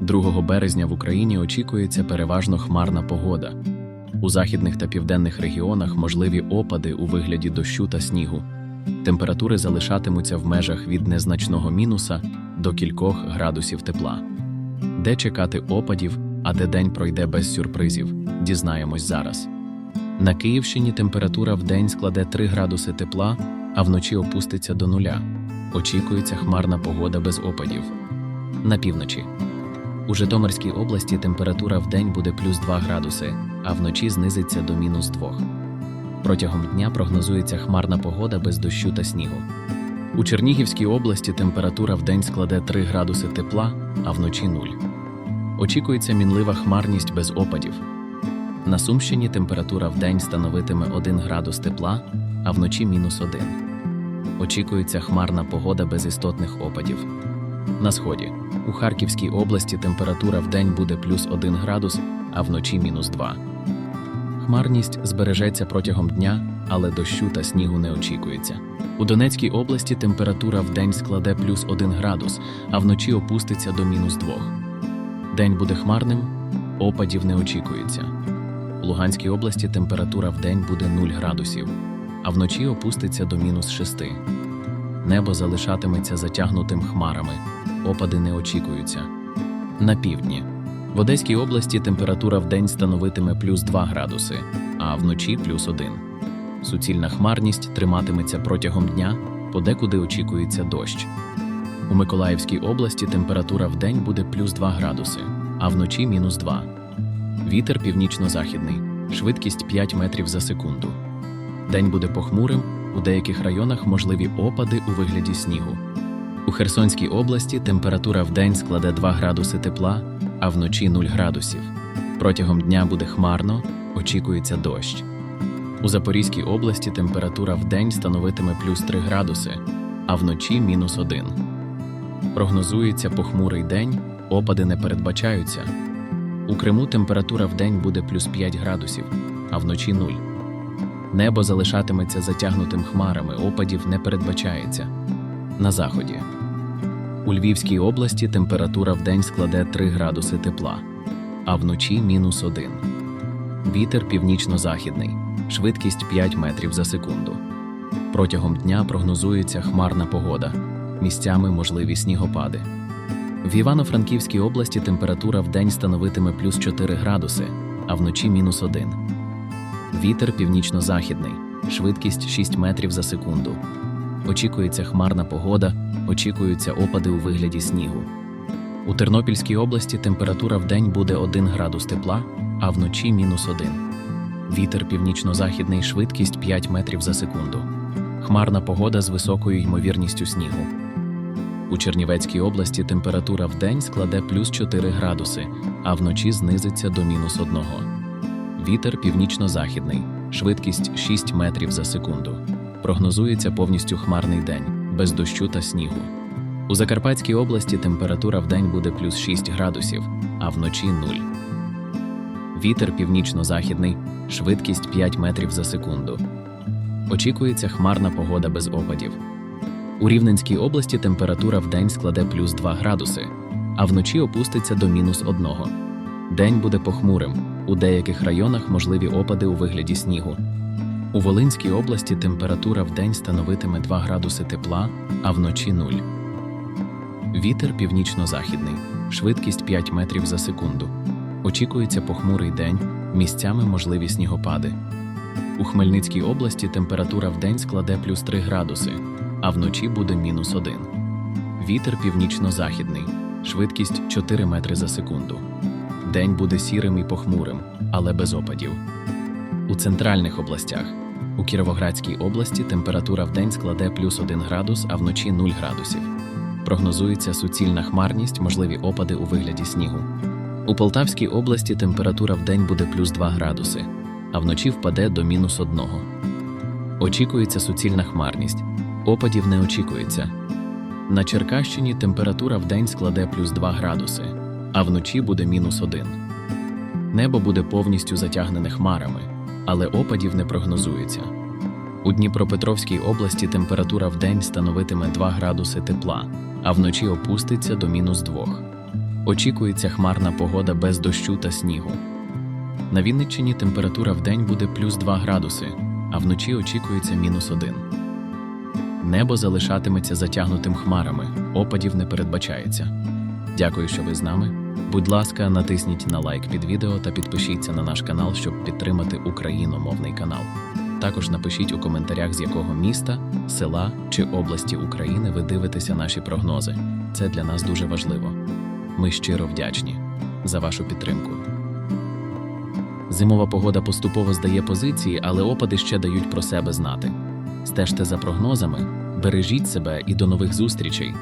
2 березня в Україні очікується переважно хмарна погода. У західних та південних регіонах можливі опади у вигляді дощу та снігу. Температури залишатимуться в межах від незначного мінуса до кількох градусів тепла. Де чекати опадів, а де день пройде без сюрпризів, дізнаємось зараз. На Київщині температура в день складе 3 градуси тепла, а вночі опуститься до нуля. Очікується хмарна погода без опадів. На півночі. У Житомирській області температура в день буде плюс 2 градуси, а вночі знизиться до мінус 2. Протягом дня прогнозується хмарна погода без дощу та снігу. У Чернігівській області температура в день складе 3 градуси тепла, а вночі 0. Очікується мінлива хмарність без опадів. На Сумщині температура в день становитиме 1 градус тепла, а вночі мінус 1. Очікується хмарна погода без істотних опадів. На сході. У Харківській області температура в день буде плюс 1 градус, а вночі мінус 2. Хмарність збережеться протягом дня, але дощу та снігу не очікується. У Донецькій області температура в день складе плюс 1 градус, а вночі опуститься до мінус 2. День буде хмарним, опадів не очікується. У Луганській області температура в день буде 0 градусів, а вночі опуститься до мінус 6. Небо залишатиметься затягнутим хмарами, опади не очікуються. На півдні. В Одеській області температура в день становитиме плюс 2 градуси, а вночі плюс 1. Суцільна хмарність триматиметься протягом дня, подекуди очікується дощ. У Миколаївській області температура в день буде плюс 2 градуси, а вночі мінус 2. Вітер північно-західний, швидкість 5 метрів за секунду. День буде похмурим, у деяких районах можливі опади у вигляді снігу. У Херсонській області температура в день складе 2 градуси тепла, а вночі 0 градусів. Протягом дня буде хмарно, очікується дощ. У Запорізькій області температура в день становитиме плюс 3 градуси, а вночі мінус 1. Прогнозується похмурий день, опади не передбачаються. У Криму температура в день буде плюс 5 градусів, а вночі 0. Небо залишатиметься затягнутим хмарами, опадів не передбачається. На заході. У Львівській області температура в день складе 3 градуси тепла, а вночі мінус 1. Вітер північно-західний, швидкість 5 метрів за секунду. Протягом дня прогнозується хмарна погода, місцями можливі снігопади. В Івано-Франківській області температура в день становитиме плюс 4 градуси, а вночі мінус 1. Вітер північно-західний, швидкість 6 метрів за секунду. Очікується хмарна погода, очікуються опади у вигляді снігу. У Тернопільській області температура в день буде 1 градус тепла, а вночі мінус 1. Вітер північно-західний, швидкість 5 метрів за секунду. Хмарна погода з високою ймовірністю снігу. У Чернівецькій області температура в день складе плюс 4 градуси, а вночі знизиться до мінус 1. Вітер північно-західний, швидкість 6 метрів за секунду. Прогнозується повністю хмарний день, без дощу та снігу. У Закарпатській області температура в день буде плюс 6 градусів, а вночі 0. Вітер північно-західний, швидкість 5 метрів за секунду. Очікується хмарна погода без опадів. У Рівненській області температура в день складе плюс 2 градуси, а вночі опуститься до мінус 1. День буде похмурим, у деяких районах можливі опади у вигляді снігу. У Волинській області температура в день становитиме 2 градуси тепла, а вночі 0. Вітер північно-західний, швидкість 5 метрів за секунду. Очікується похмурий день, місцями можливі снігопади. У Хмельницькій області температура в складе плюс 3 градуси, а вночі буде мінус 1. Вітер північно-західний, швидкість 4 метри за секунду. День буде сірим і похмурим, але без опадів. У центральних областях. У Кіровоградській області температура в день складе плюс 1 градус, а вночі 0 градусів. Прогнозується суцільна хмарність, можливі опади у вигляді снігу. У Полтавській області температура в день буде плюс 2 градуси, а вночі впаде до мінус 1. Очікується суцільна хмарність. Опадів не очікується. На Черкащині температура в день складе плюс 2 градуси, а вночі буде мінус 1. Небо буде повністю затягнене хмарами, але опадів не прогнозується. У Дніпропетровській області температура в день становитиме 2 градуси тепла, а вночі опуститься до мінус 2. Очікується хмарна погода без дощу та снігу. На Вінниччині температура вдень буде плюс 2 градуси, а вночі очікується мінус 1. Небо залишатиметься затягнутим хмарами, опадів не передбачається. Дякую, що ви з нами. Будь ласка, натисніть на лайк під відео та підпишіться на наш канал, щоб підтримати україномовний канал. Також напишіть у коментарях, з якого міста, села чи області України ви дивитеся наші прогнози. Це для нас дуже важливо. Ми щиро вдячні за вашу підтримку. Зимова погода поступово здає позиції, але опади ще дають про себе знати. Стежте за прогнозами, бережіть себе і до нових зустрічей.